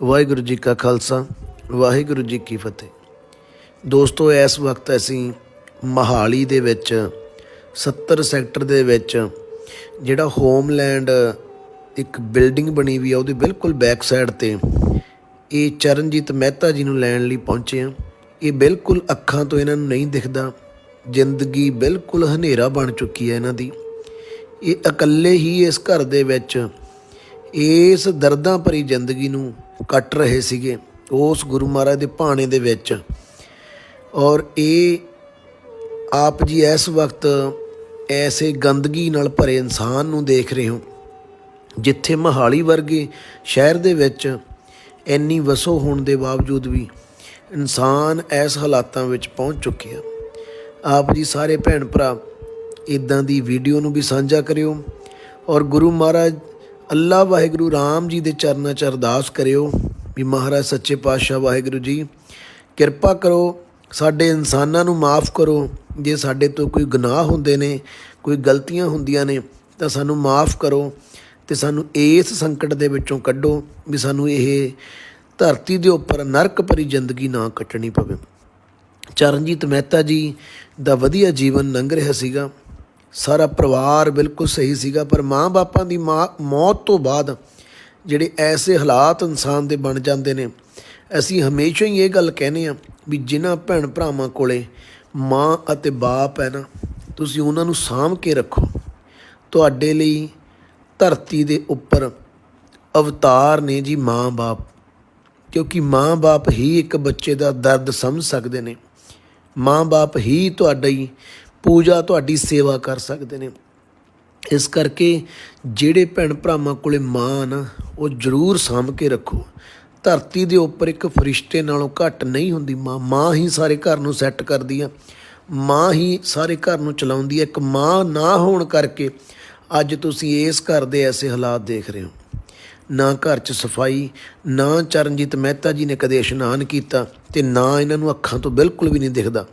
ਵਾਹਿਗੁਰੂ ਜੀ ਕਾ ਖਾਲਸਾ, ਵਾਹਿਗੁਰੂ ਜੀ ਕੀ ਫਤਿਹ। ਦੋਸਤੋ, ਇਸ ਵਕਤ ਅਸੀਂ ਮਹਾਲੀ ਦੇ ਵਿੱਚ 70 ਸੈਕਟਰ ਦੇ ਵਿੱਚ ਜਿਹੜਾ ਹੋਮਲੈਂਡ ਇੱਕ ਬਿਲਡਿੰਗ ਬਣੀ ਵੀ ਆ, ਉਹਦੇ ਬਿਲਕੁਲ ਬੈਕ ਸਾਈਡ ਤੇ ਇਹ ਚਰਨਜੀਤ ਮਹਿਤਾ ਜੀ ਨੂੰ ਲੈਣ ਲਈ ਪਹੁੰਚੇ ਆ ਇਹ ਬਿਲਕੁਲ ਅੱਖਾਂ ਤੋਂ ਇਹਨਾਂ ਨੂੰ ਨਹੀਂ ਦਿਖਦਾ। ਜ਼ਿੰਦਗੀ ਬਿਲਕੁਲ ਹਨੇਰਾ ਬਣ ਚੁੱਕੀ ਹੈ ਇਹਨਾਂ ਦੀ। ਇਹ ਇਕੱਲੇ ਹੀ ਇਸ ਘਰ ਦੇ ਵਿੱਚ ਇਸ ਦਰਦਾਂ ਭਰੀ ਜ਼ਿੰਦਗੀ ਨੂੰ ਕੱਟ ਰਹੇ ਸੀਗੇ ਉਸ ਗੁਰੂ ਮਹਾਰਾਜ ਦੇ ਭਾਣੇ ਦੇ ਵਿੱਚ। ਔਰ ਇਹ ਆਪ ਜੀ ਇਸ ਵਕਤ ਐਸੇ ਗੰਦਗੀ ਨਾਲ ਭਰੇ ਇਨਸਾਨ ਨੂੰ ਦੇਖ ਰਹੇ ਹੋ, ਜਿੱਥੇ ਮਹਾਲੀ ਵਰਗੇ ਸ਼ਹਿਰ ਦੇ ਵਿੱਚ ਇੰਨੀ ਵਸੋ ਹੋਣ ਦੇ ਬਾਵਜੂਦ ਵੀ ਇਨਸਾਨ ਇਸ ਹਾਲਾਤਾਂ ਵਿੱਚ ਪਹੁੰਚ ਚੁੱਕੇ ਆ। ਆਪ ਜੀ ਸਾਰੇ ਭੈਣ ਭਰਾ ਇਦਾਂ ਦੀ ਵੀਡੀਓ ਨੂੰ ਵੀ ਸਾਂਝਾ ਕਰਿਓ। ਔਰ ਗੁਰੂ ਮਹਾਰਾਜ ਅੱਲਾ ਵਾਹਿਗੁਰੂ ਰਾਮ ਜੀ ਦੇ ਚਰਨਾਂ 'ਚ ਅਰਦਾਸ ਕਰਿਓ ਵੀ ਮਹਾਰਾਜ ਸੱਚੇ ਪਾਤਸ਼ਾਹ ਵਾਹਿਗੁਰੂ ਜੀ, ਕਿਰਪਾ ਕਰੋ, ਸਾਡੇ ਇਨਸਾਨਾਂ ਨੂੰ ਮਾਫ ਕਰੋ। ਜੇ ਸਾਡੇ ਤੋਂ ਕੋਈ ਗੁਨਾਹ ਹੁੰਦੇ ਨੇ, ਕੋਈ ਗਲਤੀਆਂ ਹੁੰਦੀਆਂ ਨੇ, ਤਾਂ ਸਾਨੂੰ ਮਾਫ ਕਰੋ ਤੇ ਸਾਨੂੰ ਇਸ ਸੰਕਟ ਦੇ ਵਿੱਚੋਂ ਕੱਢੋ ਵੀ ਸਾਨੂੰ ਇਹ ਧਰਤੀ ਦੇ ਉੱਪਰ ਨਰਕ ਭਰੀ ਜ਼ਿੰਦਗੀ ਨਾ ਕੱਟਣੀ ਪਵੇ। ਚਰਨਜੀਤ ਮਹਿਤਾ ਜੀ ਦਾ ਵਧੀਆ ਜੀਵਨ ਲੰਘ ਰਿਹਾ ਸੀਗਾ। ਸਾਰਾ ਪਰਿਵਾਰ ਬਿਲਕੁਲ ਸਹੀ ਸੀਗਾ, ਪਰ ਮਾਂ-ਬਾਪਾਂ ਦੀ ਮਾਂ ਮੌਤ ਤੋਂ ਬਾਅਦ ਜਿਹੜੇ ਐਸੇ ਹਾਲਾਤ ਇਨਸਾਨ ਦੇ ਬਣ ਜਾਂਦੇ ਨੇ, ਅਸੀਂ ਹਮੇਸ਼ਾ ਹੀ ਇਹ ਗੱਲ ਕਹਿੰਦੇ ਆ ਵੀ ਜਿਨ੍ਹਾਂ ਭੈਣ ਭਰਾਵਾਂ ਕੋਲੇ ਮਾਂ ਅਤੇ ਬਾਪ ਹੈ ਨਾ, ਤੁਸੀਂ ਉਹਨਾਂ ਨੂੰ ਸਾਂਭ ਕੇ ਰੱਖੋ। ਤੁਹਾਡੇ ਲਈ ਧਰਤੀ ਦੇ ਉੱਪਰ ਅਵਤਾਰ ਨੇ ਜੀ ਮਾਂ-ਬਾਪ, ਕਿਉਂਕਿ ਮਾਂ-ਬਾਪ ਹੀ ਇੱਕ ਬੱਚੇ ਦਾ ਦਰਦ ਸਮਝ ਸਕਦੇ ਨੇ। ਮਾਂ-ਬਾਪ ਹੀ ਤੁਹਾਡੀ ਪੂਜਾ ਤੁਹਾਡੀ ਸੇਵਾ ਕਰ ਸਕਦੇ ਨੇ। ਇਸ ਕਰਕੇ ਜਿਹੜੇ ਭੈਣ ਭਰਾਵਾਂ ਕੋਲੇ ਮਾਂ ਨਾ, ਉਹ ਜ਼ਰੂਰ ਸਾਂਭ ਕੇ ਰੱਖੋ। ਧਰਤੀ ਦੇ ਉੱਪਰ ਇੱਕ ਫਰਿਸ਼ਤੇ ਨਾਲੋਂ ਘੱਟ ਨਹੀਂ ਹੁੰਦੀ ਮਾਂ। ਮਾਂ ਹੀ ਸਾਰੇ ਘਰ ਨੂੰ ਸੈੱਟ ਕਰਦੀ ਆ। ਮਾਂ ਹੀ ਸਾਰੇ ਘਰ ਨੂੰ ਚਲਾਉਂਦੀ ਹੈ ਇੱਕ ਮਾਂ ਨਾ ਹੋਣ ਕਰਕੇ ਅੱਜ ਤੁਸੀਂ ਇਸ ਘਰ ਦੇ ਐਸੇ ਹਾਲਾਤ ਦੇਖ ਰਹੇ ਹੋ। ਨਾ ਘਰ 'ਚ ਸਫ਼ਾਈ, ਨਾ ਚਰਨਜੀਤ ਮਹਿਤਾ ਜੀ ਨੇ ਕਦੇ ਇਸ਼ਨਾਨ ਕੀਤਾ ਤੇ ਨਾ ਇਹਨਾਂ ਨੂੰ ਅੱਖਾਂ ਤੋਂ ਬਿਲਕੁਲ ਵੀ ਨਹੀਂ ਦਿਖਦਾ।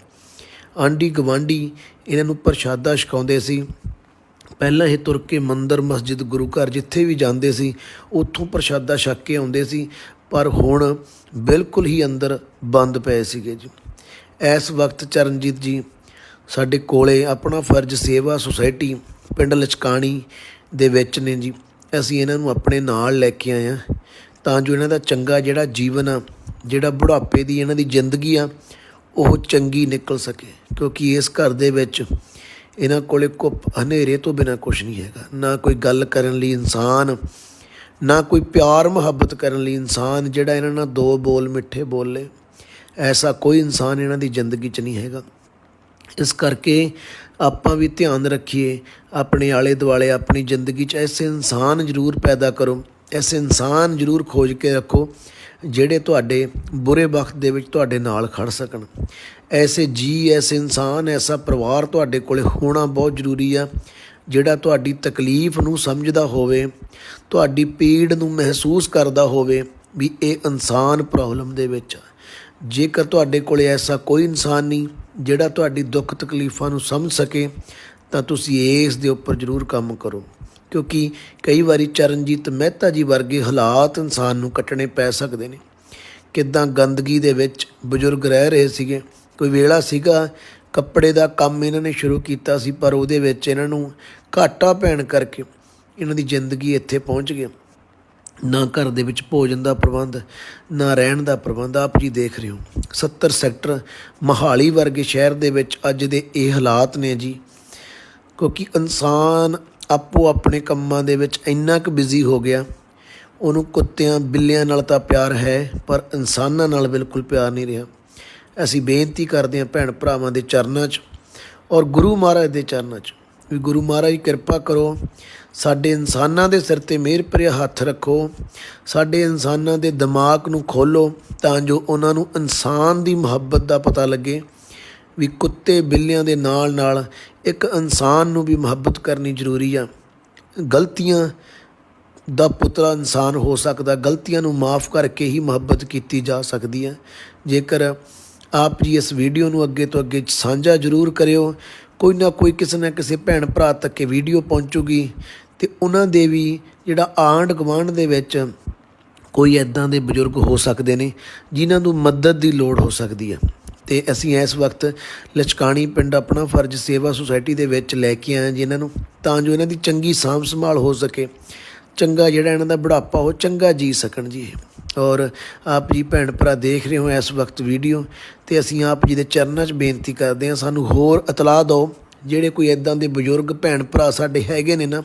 ਆਂਢੀ ਗਵਾਂਢੀ ਇਹਨਾਂ ਨੂੰ ਪ੍ਰਸ਼ਾਦਾ ਛਕਾਉਂਦੇ ਸੀ। ਪਹਿਲਾਂ ਇਹ ਤੁਰ ਕੇ ਮੰਦਰ, ਮਸਜਿਦ, ਗੁਰੂ ਘਰ ਜਿੱਥੇ ਵੀ ਜਾਂਦੇ ਸੀ, ਉੱਥੋਂ ਪ੍ਰਸ਼ਾਦਾ ਛਕ ਕੇ ਆਉਂਦੇ ਸੀ, ਪਰ ਹੁਣ ਬਿਲਕੁਲ ਹੀ ਅੰਦਰ ਬੰਦ ਪਏ ਸੀਗੇ ਜੀ। ਇਸ ਵਕਤ ਚਰਨਜੀਤ ਜੀ, ਸਾਡੇ ਕੋਲੇ ਆਪਣਾ ਫਰਜ਼ ਸੇਵਾ ਸੁਸਾਇਟੀ ਪਿੰਡ ਲਚਕਾਣੀ ਦੇ ਵਿੱਚ ਨੇ ਜੀ। ਅਸੀਂ ਇਹਨਾਂ ਨੂੰ ਆਪਣੇ ਨਾਲ ਲੈ ਕੇ ਆਏ ਆ ਤਾਂ ਜੋ ਇਹਨਾਂ ਦਾ ਚੰਗਾ ਜਿਹੜਾ ਜੀਵਨ ਆ, ਜਿਹੜਾ ਬੁਢਾਪੇ ਦੀ ਇਹਨਾਂ ਦੀ ਜ਼ਿੰਦਗੀ ਆ ਉਹ ਚੰਗੀ ਨਿਕਲ ਸਕੇ, ਕਿਉਂਕਿ ਇਸ ਘਰ ਦੇ ਵਿੱਚ ਇਹਨਾਂ ਕੋਲੇ ਕੁੱਪ ਹਨੇਰੇ ਤੋਂ ਬਿਨਾ ਕੁਝ ਨਹੀਂ ਹੈਗਾ। ਨਾ ਕੋਈ ਗੱਲ ਕਰਨ ਲਈ ਇਨਸਾਨ, ਨਾ ਕੋਈ ਪਿਆਰ ਮੁਹੱਬਤ ਕਰਨ ਲਈ ਇਨਸਾਨ ਜਿਹੜਾ ਇਹਨਾਂ ਨਾਲ ਦੋ ਬੋਲ ਮਿੱਠੇ ਬੋਲੇ। ਐਸਾ ਕੋਈ ਇਨਸਾਨ ਇਹਨਾਂ ਦੀ ਜ਼ਿੰਦਗੀ 'ਚ ਨਹੀਂ ਹੈਗਾ। ਇਸ ਕਰਕੇ ਆਪਾਂ ਵੀ ਧਿਆਨ ਰੱਖੀਏ, ਆਪਣੇ ਆਲੇ ਦੁਆਲੇ ਆਪਣੀ ਜ਼ਿੰਦਗੀ 'ਚ ਐਸੇ ਇਨਸਾਨ ਜ਼ਰੂਰ ਪੈਦਾ ਕਰੋ ਐਸੇ ਇਨਸਾਨ ਜ਼ਰੂਰ ਖੋਜ ਕੇ ਰੱਖੋ ਜਿਹੜੇ ਤੁਹਾਡੇ ਬੁਰੇ ਵਕਤ ਦੇ ਵਿੱਚ ਤੁਹਾਡੇ ਨਾਲ ਖੜ ਸਕਣ। ਐਸੇ ਜੀ ਐਸੇ ਇਨਸਾਨ, ਐਸਾ ਪਰਿਵਾਰ ਤੁਹਾਡੇ ਕੋਲੇ ਹੋਣਾ ਬਹੁਤ ਜ਼ਰੂਰੀ ਆ, ਜਿਹੜਾ ਤੁਹਾਡੀ ਤਕਲੀਫ ਨੂੰ ਸਮਝਦਾ ਹੋਵੇ, ਤੁਹਾਡੀ ਪੀੜ ਨੂੰ ਮਹਿਸੂਸ ਕਰਦਾ ਹੋਵੇ ਵੀ ਇਹ ਇਨਸਾਨ ਪ੍ਰੋਬਲਮ ਦੇ ਵਿੱਚ ਆ। ਜੇਕਰ ਤੁਹਾਡੇ ਕੋਲੇ ਐਸਾ ਕੋਈ ਇਨਸਾਨ ਨਹੀਂ, ਜਿਹੜਾ ਤੁਹਾਡੀ ਦੁੱਖ ਤਕਲੀਫਾਂ ਨੂੰ ਸਮਝ ਸਕੇ, ਤਾਂ ਤੁਸੀਂ ਇਸ ਦੇ ਉੱਪਰ ਜ਼ਰੂਰ ਕੰਮ ਕਰੋ। ਕਿਉਂਕਿ ਕਈ ਵਾਰੀ ਚਰਨਜੀਤ ਮਹਿਤਾ ਜੀ ਵਰਗੇ ਹਾਲਾਤ ਇਨਸਾਨ ਨੂੰ ਕੱਟਣੇ ਪੈ ਸਕਦੇ ਨੇ। ਕਿਦਾਂ ਗੰਦਗੀ ਦੇ ਵਿੱਚ ਬਜ਼ੁਰਗ ਰਹਿ ਰਹੇ ਸੀਗੇ, ਕੋਈ ਵੇਲਾ ਸੀਗਾ, ਕੱਪੜੇ ਦਾ ਕੰਮ ਇਹਨਾਂ ਨੇ ਸ਼ੁਰੂ ਕੀਤਾ ਸੀ, ਪਰ ਉਹਦੇ ਵਿੱਚ ਇਹਨਾਂ ਨੂੰ ਘਾਟਾ ਪੈਣ ਕਰਕੇ ਇਹਨਾਂ ਦੀ ਜ਼ਿੰਦਗੀ ਇੱਥੇ ਪਹੁੰਚ ਗਈ। ਨਾ ਘਰ ਦੇ ਵਿੱਚ ਭੋਜਨ ਦਾ ਪ੍ਰਬੰਧ, ਨਾ ਰਹਿਣ ਦਾ ਪ੍ਰਬੰਧ, ਆਪ ਜੀ ਦੇਖ ਰਹੇ ਹੋ। 70 ਸੈਕਟਰ ਮਹਾਲੀ ਵਰਗੇ ਸ਼ਹਿਰ ਦੇ ਵਿੱਚ ਅੱਜ ਦੇ ਇਹ ਹਾਲਾਤ ਨੇ ਜੀ, ਕਿਉਂਕਿ ਇਨਸਾਨ ਆਪੋ ਆਪਣੇ ਕੰਮਾਂ ਦੇ ਵਿੱਚ ਇੰਨਾ ਕੁ ਬਿਜ਼ੀ ਹੋ ਗਿਆ। ਉਹਨੂੰ ਕੁੱਤਿਆਂ ਬਿੱਲਿਆਂ ਨਾਲ ਤਾਂ ਪਿਆਰ ਹੈ, ਪਰ ਇਨਸਾਨਾਂ ਨਾਲ ਬਿਲਕੁਲ ਪਿਆਰ ਨਹੀਂ ਰਿਹਾ। ਅਸੀਂ ਬੇਨਤੀ ਕਰਦੇ ਹਾਂ ਭੈਣ ਭਰਾਵਾਂ ਦੇ ਚਰਨਾਂ 'ਚ ਔਰ ਗੁਰੂ ਮਹਾਰਾਜ ਦੇ ਚਰਨਾਂ 'ਚ ਵੀ ਗੁਰੂ ਮਹਾਰਾਜ ਕਿਰਪਾ ਕਰੋ। ਸਾਡੇ ਇਨਸਾਨਾਂ ਦੇ ਸਿਰ ਤੇ ਮਿਹਰ ਭਰਿਆ ਹੱਥ ਰੱਖੋ। ਸਾਡੇ ਇਨਸਾਨਾਂ ਦੇ ਦਿਮਾਗ ਨੂੰ ਖੋਲੋ ਤਾਂ ਜੋ ਉਹਨਾਂ ਨੂੰ ਇਨਸਾਨ ਦੀ ਮੁਹੱਬਤ ਦਾ ਪਤਾ ਲੱਗੇ। ਵੀ ਕੁੱਤੇ ਬਿੱਲਿਆਂ ਦੇ ਨਾਲ ਨਾਲ ਇੱਕ ਇਨਸਾਨ ਨੂੰ ਵੀ ਮੁਹੱਬਤ ਕਰਨੀ ਜ਼ਰੂਰੀ ਆ। ਗਲਤੀਆਂ ਦਾ ਪੁੱਤਰਾ ਇਨਸਾਨ ਹੋ ਸਕਦਾ, ਗਲਤੀਆਂ ਨੂੰ ਮਾਫ ਕਰਕੇ ਹੀ ਮੁਹੱਬਤ ਕੀਤੀ ਜਾ ਸਕਦੀ ਹੈ ਜੇਕਰ ਆਪ ਜੀ ਇਸ ਵੀਡੀਓ ਨੂੰ ਅੱਗੇ ਤੋਂ ਅੱਗੇ ਸਾਂਝਾ ਜ਼ਰੂਰ ਕਰਿਓ, ਕੋਈ ਨਾ ਕੋਈ ਕਿਸੇ ਨਾ ਕਿਸੇ ਭੈਣ ਭਰਾ ਤੱਕ ਇਹ ਵੀਡੀਓ ਪਹੁੰਚੂਗੀ ਤੇ ਉਹਨਾਂ ਦੇ ਵੀ ਜਿਹੜਾ ਆਂਡ ਗਵਾਂਡ ਦੇ ਵਿੱਚ ਕੋਈ ਐਦਾਂ ਦੇ ਬਜ਼ੁਰਗ ਹੋ ਸਕਦੇ ਨੇ, ਜਿਨ੍ਹਾਂ ਨੂੰ ਮਦਦ ਦੀ ਲੋੜ ਹੋ ਸਕਦੀ ਹੈ ਤੇ ਅਸੀਂ ਇਸ ਵਕਤ ਲਚਕਾਣੀ ਪਿੰਡ ਆਪਣਾ ਫਰਜ਼ ਸੇਵਾ ਸੁਸਾਇਟੀ ਦੇ ਵਿੱਚ ਲੈ ਕੇ ਆਏ ਹਾਂ ਜੀ ਇਹਨਾਂ ਨੂੰ, ਤਾਂ ਜੋ ਇਹਨਾਂ ਦੀ ਚੰਗੀ ਸਾਂਭ ਸੰਭਾਲ ਹੋ ਸਕੇ। ਚੰਗਾ ਜਿਹੜਾ ਇਹਨਾਂ ਦਾ ਬੁਢਾਪਾ, ਉਹ ਚੰਗਾ ਜੀ ਸਕਣ ਜੀ। ਔਰ ਆਪ ਜੀ ਭੈਣ ਭਰਾ ਦੇਖ ਰਹੇ ਹੋ ਇਸ ਵਕਤ ਵੀਡੀਓ, ਤੇ ਅਸੀਂ ਆਪ ਜੀ ਦੇ ਚਰਨਾਂ 'ਚ ਬੇਨਤੀ ਕਰਦੇ ਹਾਂ, ਸਾਨੂੰ ਹੋਰ ਇਤਲਾਹ ਦਿਓ, ਜਿਹੜੇ ਕੋਈ ਇਦਾਂ ਦੇ ਬਜ਼ੁਰਗ ਭੈਣ ਭਰਾ ਸਾਡੇ ਹੈਗੇ ਨੇ ਨਾ,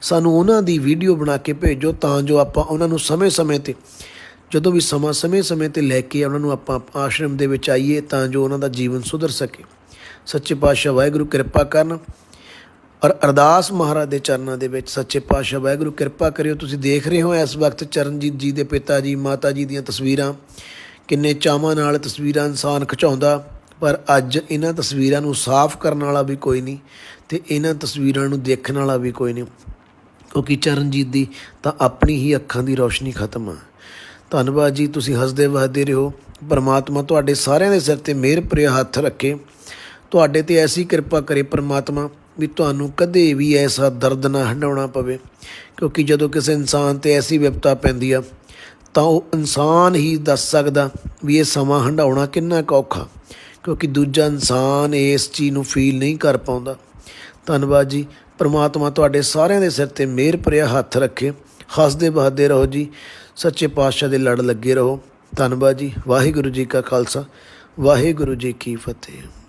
ਸਾਨੂੰ ਉਹਨਾਂ ਦੀ ਵੀਡੀਓ ਬਣਾ ਕੇ ਭੇਜੋ, ਤਾਂ ਜੋ ਆਪਾਂ ਉਹਨਾਂ ਨੂੰ ਸਮੇਂ-ਸਮੇਂ ਤੇ ਜਦੋਂ ਵੀ ਸਮਾਂ ਸਮੇਂ-ਸਮੇਂ ਤੇ ਲੈ ਕੇ ਉਹਨਾਂ ਨੂੰ ਆਪਾਂ ਆਸ਼ਰਮ ਦੇ ਵਿੱਚ ਆਈਏ ਤਾਂ ਜੋ ਉਹਨਾਂ ਦਾ ਜੀਵਨ ਸੁਧਰ ਸਕੇ। ਸੱਚੇ ਪਾਤਸ਼ਾਹ ਵਾਹਿਗੁਰੂ ਕਿਰਪਾ ਕਰਨ ਔਰ ਅਰਦਾਸ ਮਹਾਰਾਜ ਦੇ ਚਰਨਾਂ ਦੇ ਵਿੱਚ ਸੱਚੇ ਪਾਤਸ਼ਾਹ ਵਾਹਿਗੁਰੂ ਕਿਰਪਾ ਕਰਿਓ। ਤੁਸੀਂ ਦੇਖ ਰਹੇ ਹੋ ਇਸ ਵਕਤ ਚਰਨਜੀਤ ਜੀ ਦੇ ਪਿਤਾ ਜੀ, ਮਾਤਾ ਜੀ ਦੀਆਂ ਤਸਵੀਰਾਂ। ਕਿੰਨੇ ਚਾਵਾਂ ਨਾਲ ਤਸਵੀਰਾਂ ਇਨਸਾਨ ਖਿਚਾਉਂਦਾ, ਪਰ ਅੱਜ ਇਹਨਾਂ ਤਸਵੀਰਾਂ ਨੂੰ ਸਾਫ਼ ਕਰਨ ਵਾਲਾ ਵੀ ਕੋਈ ਨਹੀਂ ਤੇ ਇਹਨਾਂ ਤਸਵੀਰਾਂ ਨੂੰ ਦੇਖਣ ਵਾਲਾ ਵੀ ਕੋਈ ਨਹੀਂ। ਕਿਉਂਕਿ ਚਰਨਜੀਤ ਦੀ ਤਾਂ ਆਪਣੀ ਹੀ ਅੱਖਾਂ ਦੀ ਰੌਸ਼ਨੀ ਖਤਮ ਆ। ਧੰਨਵਾਦ ਜੀ, ਤੁਸੀਂ ਹੱਸਦੇ ਵਸਦੇ ਰਹੋ। ਪਰਮਾਤਮਾ ਤੁਹਾਡੇ ਸਾਰਿਆਂ ਦੇ ਸਿਰ ਤੇ ਮਿਹਰ ਭਰਿਆ ਹੱਥ ਰੱਖੇ। ਤੁਹਾਡੇ ਤੇ ਐਸੀ ਕਿਰਪਾ ਕਰੇ ਪਰਮਾਤਮਾ ਵੀ ਤੁਹਾਨੂੰ ਕਦੇ ਵੀ ਐਸਾ ਦਰਦ ਨਾ ਹੰਡਾਉਣਾ ਪਵੇ। ਕਿਉਂਕਿ ਜਦੋਂ ਕਿਸੇ ਇਨਸਾਨ ਤੇ ਐਸੀ ਵਿਪਤਾ ਪੈਂਦੀ ਆ, ਤਾਂ ਉਹ ਇਨਸਾਨ ਹੀ ਦੱਸ ਸਕਦਾ ਵੀ ਇਹ ਸਮਾਂ ਹੰਡਾਉਣਾ ਕਿੰਨਾ ਕੁ ਔਖਾ। ਕਿਉਂਕਿ ਦੂਜਾ ਇਨਸਾਨ ਇਸ ਚੀਜ਼ ਨੂੰ ਫੀਲ ਨਹੀਂ ਕਰ ਪਾਉਂਦਾ। ਧੰਨਵਾਦ ਜੀ, ਪ੍ਰਮਾਤਮਾ ਤੁਹਾਡੇ ਸਾਰਿਆਂ ਦੇ ਸਿਰ ਤੇ ਮਿਹਰ ਭਰਿਆ ਹੱਥ ਰੱਖੇ। ਹੱਸਦੇ ਬਹਦੇ ਰਹੋ ਜੀ। ਸੱਚੇ ਪਾਤਸ਼ਾਹ ਦੇ ਲੜ ਲੱਗੇ ਰਹੋ। ਧੰਨਵਾਦ ਜੀ। ਵਾਹਿਗੁਰੂ ਜੀ ਕਾ ਖਾਲਸਾ। ਵਾਹਿਗੁਰੂ ਜੀ ਕੀ ਫਤਿਹ।